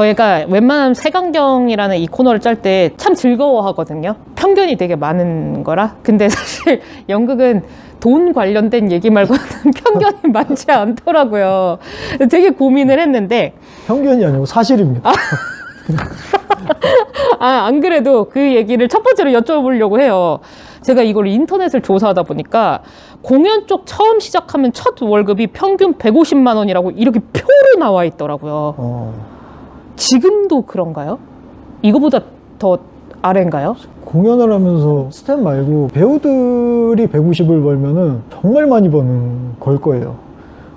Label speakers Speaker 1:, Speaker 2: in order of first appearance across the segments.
Speaker 1: 저희가 웬만하면 세강경이라는 이 코너를 짤 때 참 즐거워하거든요. 편견이 되게 많은 거라. 근데 사실 연극은 돈 관련된 얘기 말고는 편견이 많지 않더라고요. 되게 고민을 했는데
Speaker 2: 편견이 아니고 사실입니다.
Speaker 1: 아, 안 그래도 그 얘기를 첫 번째로 여쭤보려고 해요. 제가 이걸 인터넷을 조사하다 보니까 공연 쪽 처음 시작하면 첫 월급이 평균 150만 원이라고 이렇게 표로 나와 있더라고요.
Speaker 2: 어,
Speaker 1: 지금도 그런가요? 이거보다 더 아래인가요?
Speaker 2: 공연을 하면서 스텝 말고 배우들이 150을 벌면은 정말 많이 버는 걸 거예요.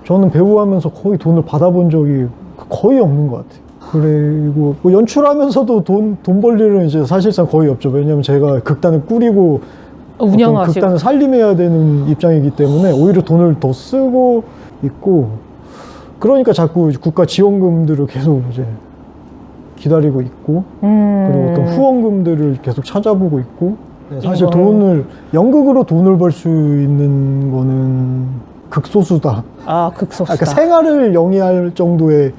Speaker 2: 저는 배우 하면서 거의 돈을 받아본 적이 거의 없는 것 같아요. 그리고 뭐 연출하면서도 돈, 돈 벌 일은 이제 사실상 거의 없죠. 왜냐면 제가 극단을 꾸리고 어떤
Speaker 1: 운영하시고
Speaker 2: 극단을 살림해야 되는 입장이기 때문에 오히려 돈을 더 쓰고 있고 그러니까 자꾸 국가 지원금들을 계속 이제 기다리고 있고
Speaker 1: 음.
Speaker 2: 그리고 어떤 후원금들을 계속 찾아보고 있고 네, 사실
Speaker 1: 이거는-
Speaker 2: 돈을 연극으로 돈을 벌 수 있는 거는 극소수다.
Speaker 1: 아
Speaker 2: 아,
Speaker 1: 극소수다.
Speaker 2: 그러니까 생활을 영위할 정도의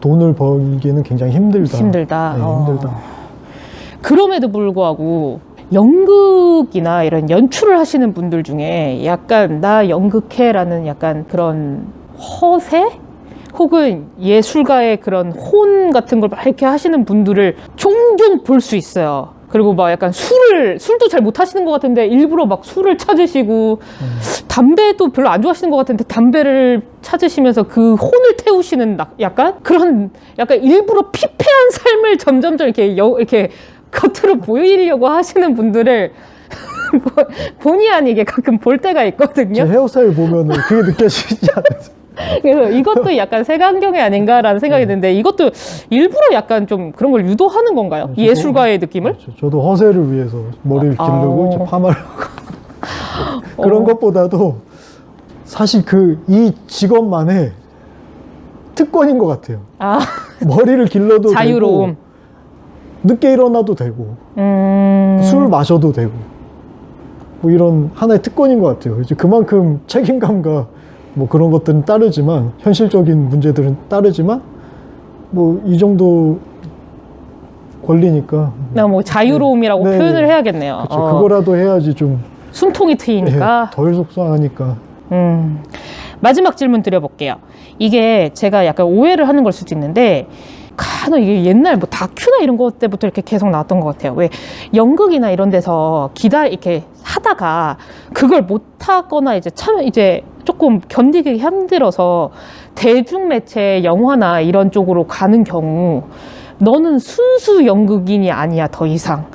Speaker 2: 돈을 벌기는 굉장히 힘들다.
Speaker 1: 힘들다.
Speaker 2: 네,
Speaker 1: 어.
Speaker 2: 힘들다.
Speaker 1: 그럼에도 불구하고 연극이나 이런 연출을 하시는 분들 중에 약간 나 연극해라는 약간 그런 허세 혹은 예술가의 그런 혼 같은 걸 막 이렇게 하시는 분들을 종종 볼 수 있어요. 그리고 막 약간 술을 술도 잘 못 하시는 것 같은데 일부러 막 술을 찾으시고 담배도 별로 안 좋아하시는 것 같은데 담배를 찾으시면서 그 혼을 태우시는 나- 약간 그런 약간 일부러 피폐한 삶을 점점점 이렇게 여, 이렇게 겉으로 보이려고 하시는 분들을 뭐 본의 아니게 가끔 볼 때가
Speaker 2: 제
Speaker 1: 있거든요.
Speaker 2: 헤어스타일 보면은 그게 느껴지지 않으세요?
Speaker 1: 그래서 이것도 약간 색안경이 아닌가라는 생각이 드는데 이것도 일부러 약간 좀 그런 걸 유도하는 건가요?
Speaker 2: 네, 저도-
Speaker 1: 예술가의 느낌을?
Speaker 2: 저- 저도 허세를 위해서 머리를
Speaker 1: 아, 어.
Speaker 2: 이제 파마를 하고 그런
Speaker 1: 어.
Speaker 2: 것보다도 사실 그 이 직업만의 특권인 것 같아요.
Speaker 1: 아,
Speaker 2: 머리를 길러도
Speaker 1: 자유로움.
Speaker 2: 되고 늦게 일어나도 되고
Speaker 1: 음.
Speaker 2: 술 마셔도 되고 뭐 이런 하나의 특권인 것 같아요. 이제 그만큼 책임감과 뭐 그런 것들은 따르지만 현실적인 문제들은 따르지만 뭐 이 정도 권리니까
Speaker 1: 나뭐 자유로움이라고
Speaker 2: 네.
Speaker 1: 표현을 해야겠네요.
Speaker 2: 그쵸,
Speaker 1: 어,
Speaker 2: 그거라도 해야지 좀
Speaker 1: 숨통이 트이니까.
Speaker 2: 예, 덜 속상하니까
Speaker 1: 음. 마지막 질문 드려볼게요. 이게 제가 약간 오해를 하는 걸 수도 있는데, 간혹 이게 옛날 뭐 다큐나 이런 것 때부터 이렇게 계속 나왔던 것 같아요. 왜 연극이나 이런 데서 기다 이렇게 하다가 그걸 못 하거나 이제 참 이제 조금 견디기 힘들어서 대중 매체 영화나 이런 쪽으로 가는 경우 너는 순수 연극인이 아니야 더 이상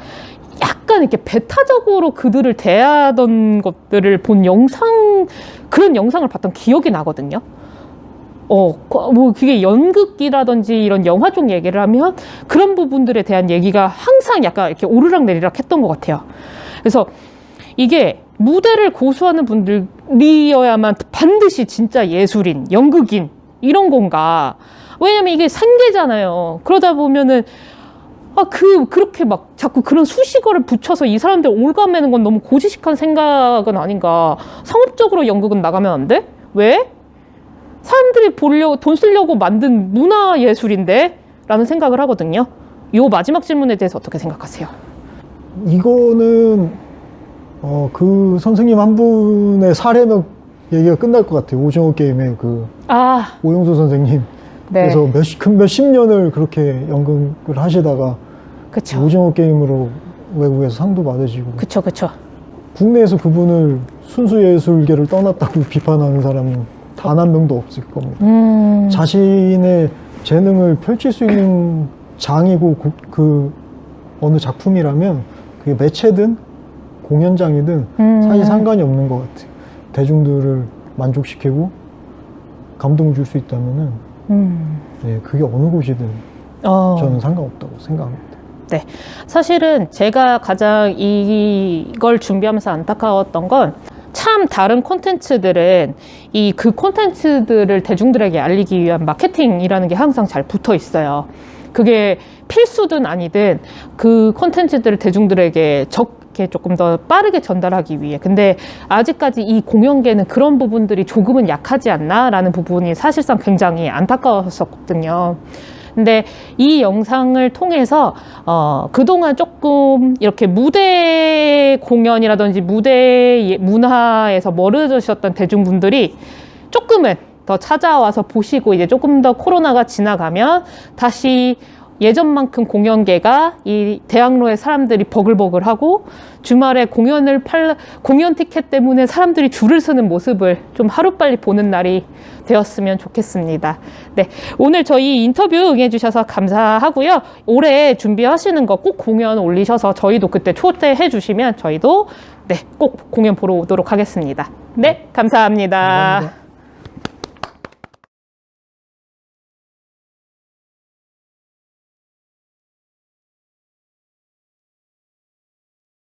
Speaker 1: 약간 이렇게 배타적으로 그들을 대하던 것들을 본 영상 그런 영상을 봤던 기억이 나거든요. 어, 거- 뭐 그게 연극이라든지 이런 영화 쪽 얘기를 하면 그런 부분들에 대한 얘기가 항상 약간 이렇게 오르락 내리락 했던 것 같아요. 그래서 이게 무대를 고수하는 분들이어야만 반드시 진짜 예술인, 연극인 이런 건가? 왜냐면 이게 생계잖아요. 그러다 보면은 아, 그, 그렇게 막 자꾸 그런 수식어를 붙여서 이 사람들 올가매는 건 너무 고지식한 생각은 아닌가. 상업적으로 연극은 나가면 안 돼? 왜? 사람들이 보려고, 돈 쓰려고 만든 문화 예술인데? 라는 생각을 하거든요. 요 마지막 질문에 대해서 어떻게 생각하세요?
Speaker 2: 이거는 어, 그 선생님 한 분의 사례면 얘기가 끝날 것 같아요. 오징어 게임의 그
Speaker 1: 아,
Speaker 2: 오용수 선생님.
Speaker 1: 네.
Speaker 2: 그래서 몇십 몇십 년을 그렇게 연극을 하시다가
Speaker 1: 그쵸.
Speaker 2: 오징어 게임으로 외국에서 상도 받으시고
Speaker 1: 그쵸, 그쵸.
Speaker 2: 국내에서 그분을 순수 예술계를 떠났다고 비판하는 사람은 단 한 명도 없을 겁니다.
Speaker 1: 음,
Speaker 2: 자신의 재능을 펼칠 수 있는 장이고 고- 그 어느 작품이라면 그게 매체든 공연장이든
Speaker 1: 음.
Speaker 2: 사실 상관이 없는 것 같아요. 대중들을 만족시키고 감동을 줄 수 있다면은
Speaker 1: 음.
Speaker 2: 네, 그게 어느 곳이든
Speaker 1: 어.
Speaker 2: 저는 상관없다고 생각합니다.
Speaker 1: 네. 사실은 제가 가장 이걸 준비하면서 안타까웠던 건 참 다른 콘텐츠들은 이 그 콘텐츠들을 대중들에게 알리기 위한 마케팅이라는 게 항상 잘 붙어 있어요. 그게 필수든 아니든 그 콘텐츠들을 대중들에게 적 게 조금 더 빠르게 전달하기 위해. 근데 아직까지 이 공연계는 그런 부분들이 조금은 약하지 않나라는 부분이 사실상 굉장히 안타까웠었거든요. 근데 이 영상을 통해서 어, 그동안 조금 이렇게 무대 공연이라든지 무대 예- 문화에서 멀어지셨던 대중분들이 조금은 더 찾아와서 보시고 이제 조금 더 코로나가 지나가면 다시 예전만큼 공연계가 이 대학로에 사람들이 버글버글하고 주말에 공연을 팔 공연 티켓 때문에 사람들이 줄을 서는 모습을 좀 하루빨리 보는 날이 되었으면 좋겠습니다. 네, 오늘 저희 인터뷰 응해주셔서 감사하고요. 올해 준비하시는 거 꼭 공연 올리셔서 저희도 그때 초대해 주시면 저희도 네, 꼭 공연 보러 오도록 하겠습니다. 네, 감사합니다.
Speaker 2: 감사합니다.